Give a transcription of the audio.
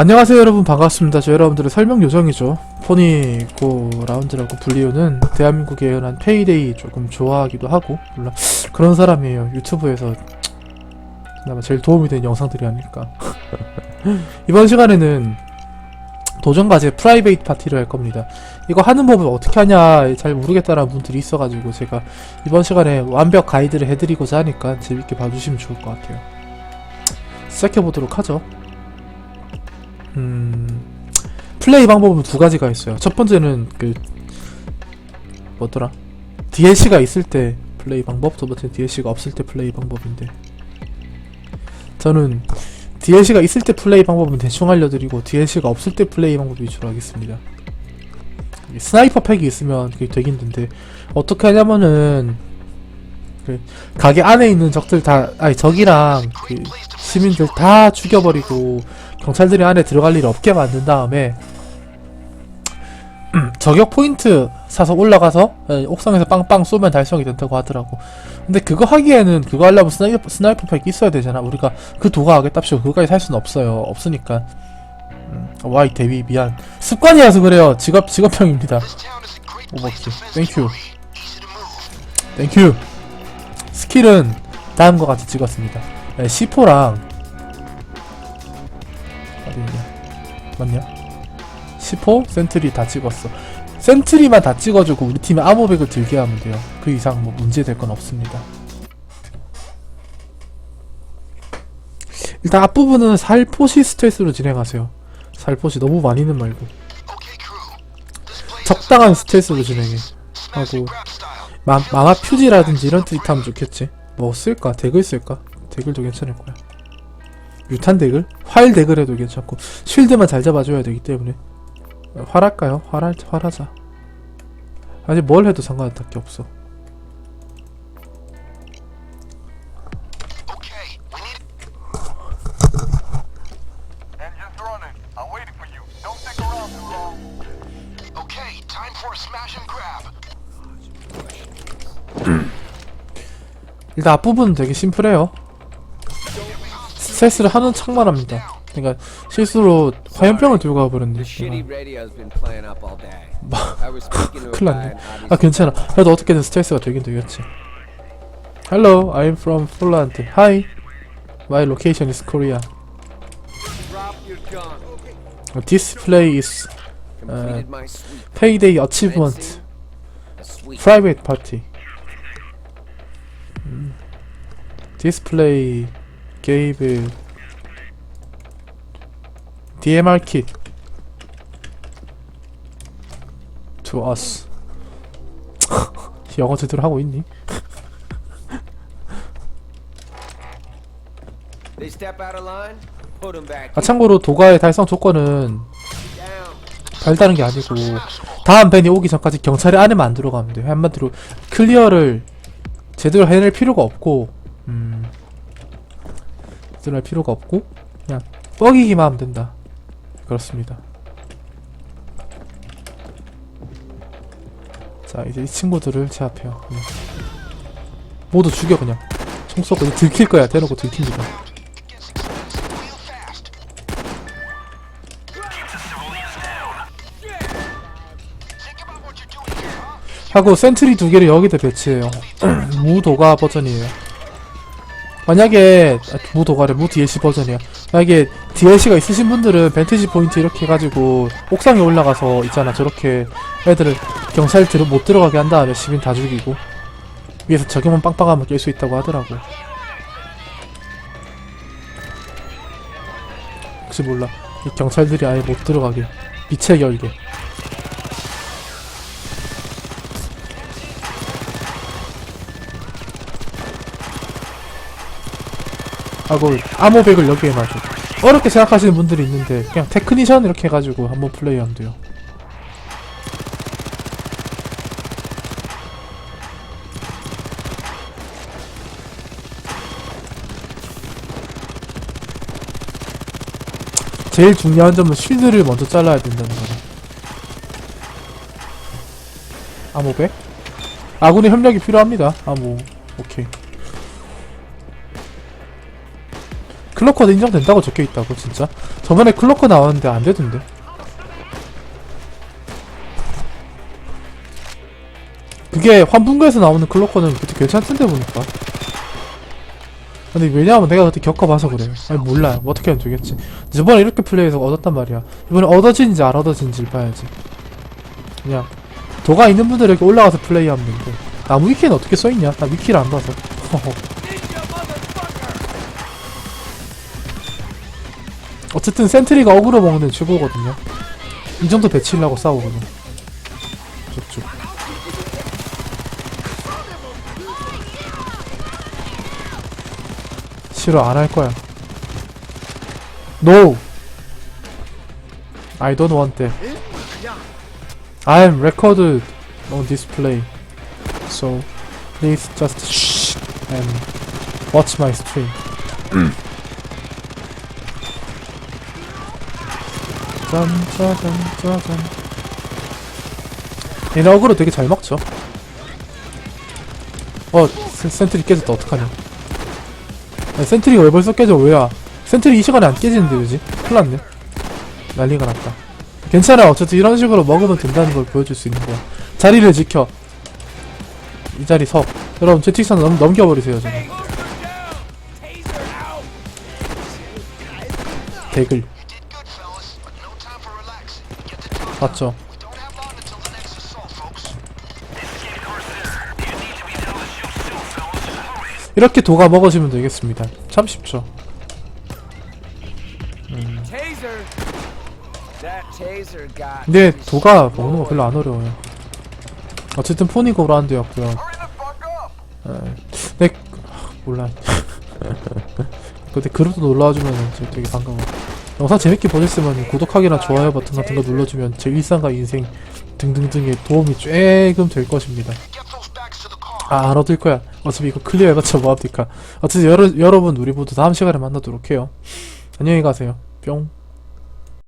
안녕하세요 여러분 반갑습니다. 저 여러분들의 설명 요정이죠. 포니고 라운드라고 불리우는 대한민국의 연한 페이데이 조금 좋아하기도 하고 물론 그런 사람이에요. 유튜브에서 그나마 제일 도움이 되는 영상들이 아닐까. 이번 시간에는 도전과제 프라이베이트 파티를 할 겁니다. 이거 하는 법을 어떻게 하냐 잘 모르겠다라는 분들이 있어가지고 제가 이번 시간에 완벽 가이드를 해드리고자 하니까 재밌게 봐주시면 좋을 것 같아요. 시작해보도록 하죠. 음, 플레이 방법은 두 가지가 있어요. 첫 번째는 그 뭐더라? DLC가 있을 때 플레이 방법, 두 번째 DLC가 없을 때 플레이 방법인데 저는 DLC가 있을 때 플레이 방법은 대충 알려드리고 DLC가 없을 때 플레이 방법 위주로 하겠습니다. 스나이퍼 팩이 있으면 그게 되게 힘든데 어떻게 하냐면은 그 가게 안에 있는 적들 다 아니 적이랑 그 시민들 다 죽여버리고 경찰들이 안에 들어갈 일 없게 만든 다음에 저격 포인트 사서 올라가서 예, 옥상에서 빵빵 쏘면 달성이 된다고 하더라고. 근데 그거 하기에는 그거 하려면 스나이퍼, 스나이퍼 팩 있어야 되잖아. 우리가 그 도가 하겠답시고 그거까지 살 수는 없어요. 없으니까. 음, 와이 대위 미안. 습관이라서 그래요. 직업 직업병입니다. 오버킬. 땡큐. 땡큐. 스킬은 다음과 같이 찍었습니다. 네, C4랑 어디냐? 맞냐? C4, 센트리 다 찍었어. 센트리만 다 찍어주고 우리 팀에 암호백을 들게 하면 돼요. 그 이상 뭐 문제 될 건 없습니다. 일단 앞부분은 살포시 스트레스로 진행하세요. 살포시 너무 많이는 말고 적당한 스트레스로 진행해. 하고 마, 마마 퓨지라든지 이런 트릭 하면 좋겠지. 뭐 쓸까? 덱을 쓸까? 덱을도 괜찮을 거야. 유탄 덱을? 활 해도 괜찮고 쉴드만 잘 잡아줘야 되기 때문에 어, 활할까요? 활할 활하자. 아직 뭘 해도 상관은 딱히 없어. 일단 앞부분은 되게 심플해요. 스트레스를 하는 척만 합니다. 그러니까 실수로 화염병을 들고 가버렸는데 Shitty radio's been playing up all day. I was speaking to a 큰일 guy 났네. in 아 괜찮아. 그래도 어떻게든 스트레스가 되긴 되겠지. Hello, I'm from Poland. Hi. My location is Korea. This play is sweep. payday achievement. Private party. Gave DMR kit to us. 영어 제대로 하고 있니? 아 참고로 도가의 달성 조건은. 별다른 게 아니고 다음 밴이 오기 전까지 경찰이 안에만 안 들어가면 돼요. 한마디로 클리어를 제대로 해낼 필요가 없고 음 제대로 할 필요가 없고 그냥 뻐기기만 하면 된다. 그렇습니다. 자 이제 이 친구들을 제압해요. 그냥. 모두 죽여 그냥. 총 쏘고 들킬 거야. 대놓고 들킵니다. 하고 센트리 두 개를 여기다 배치해요. 무도가 버전이에요. 만약에 아, 무 도가래 무 DLC 버전이야. 만약에 DLC가 있으신 분들은 벤티지 포인트 이렇게 해가지고 옥상에 올라가서 있잖아 저렇게 애들을 경찰 들어 못 들어가게 한 다음에 시민 다 죽이고 위에서 적용만 빵빵하면 깰 수 있다고 하더라고. 혹시 몰라 이 경찰들이 아예 못 들어가게 빛의 결계. 하고 암호백을 여기에 놔줘 어렵게 생각하시는 분들이 있는데 그냥 테크니션 이렇게 해가지고 한번 플레이하면 돼요. 제일 중요한 점은 쉴드를 먼저 잘라야 된다는 거네. 암호백? 아군의 협력이 필요합니다. 암호 오케이 클로커도 인정된다고 적혀있다고 진짜? 저번에 클로커 나왔는데 안 되던데. 그게 환분구에서 나오는 클로커는 그때 괜찮던데 보니까. 근데 왜냐하면 내가 그때 겪어봐서 그래. 아니 몰라. 뭐 어떻게 하면 되겠지. 저번에 이렇게 플레이해서 얻었단 말이야. 이번에 얻어진지 안 얻어진지를 봐야지. 그냥 도가 있는 분들 이렇게 올라가서 플레이하면 되는데 나무 위키는 어떻게 써있냐? 나 위키를 안 봐서 어쨌든 센트리가 어그로 먹는 최고거든요 이 정도 배치려고 싸우거든 쭉쭉 싫어 안 할 거야 No I don't want that I'm recorded on display so please just shh and watch my stream 짠짜잔 짜잔. 얘네 어그로 되게 잘 먹죠? 어 센- 센트리 깨졌다. 어떡하냐. 아니, 센트리가 왜 벌써 깨져? 왜야? 센트리 이 시간에 안 깨지는데 왜지? 큰일났네. 난리가 났다. 괜찮아. 어쨌든 이런 식으로 먹으면 된다는 걸 보여줄 수 있는 거야. 자리를 지켜. 이 자리 석 여러분 채팅창 넘, 넘겨버리세요 좀 댓글 folks. 이렇게 도가 먹어지면 되겠습니다 참 쉽죠 got. 근데 도가 먹는 거 별로 안 어려워요 어쨌든 폰이고 라운드였고요 Hurry the fuck up! 네 몰라 근데 그룹도 놀러와주면 되게 반가워 영상 재밌게 보셨으면 구독하기나 좋아요 버튼 같은 거 눌러주면 제 일상과 인생 등등등에 도움이 조금 될 것입니다. 아, 안 얻을 거야. 어차피 이거 클리어 해봤자 뭐합니까. 어쨌든 여러, 여러분, 우리 모두 다음 시간에 만나도록 해요. 안녕히 가세요. 뿅.